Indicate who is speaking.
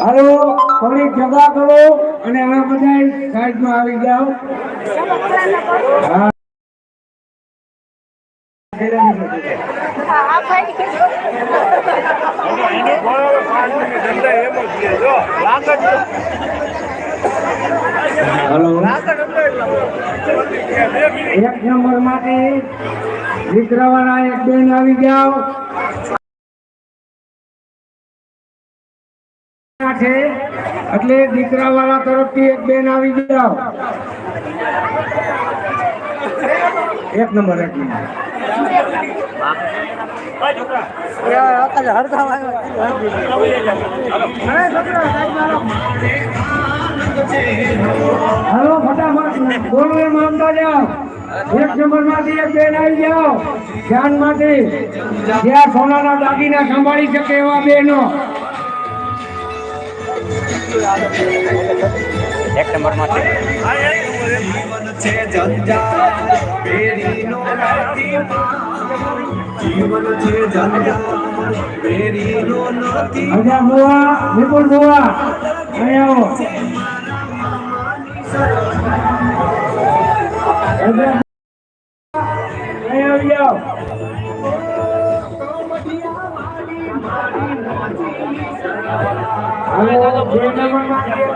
Speaker 1: હાલો થોડીક જગા કરો અને હવે બધા સાઈડમાં આવી જાઓ. એક નંબર માટે દીકરાવાળા એક બેન આવી જાઓ. છે, એટલે દીકરાવાળા તરફથી એક બેન આવી જાઓ. એક નંબર એક નંબર. હલો, ફટાફટ. બોલો એમ જાઓ. એક નંબરમાંથી એક બેન આવી જાઓ. ધ્યાનમાંથી જ્યાં સોનાના દાગીના સંભાળી શકે એવા બેનો.
Speaker 2: એક નંબરમાં છે
Speaker 3: છે જંજાળ પેરીનો નથી જીવન છે જંજાળ પેરીનો નથી
Speaker 1: અજા બુવા વિપુલ બુવા અહીં આવો અજા અહીં આવી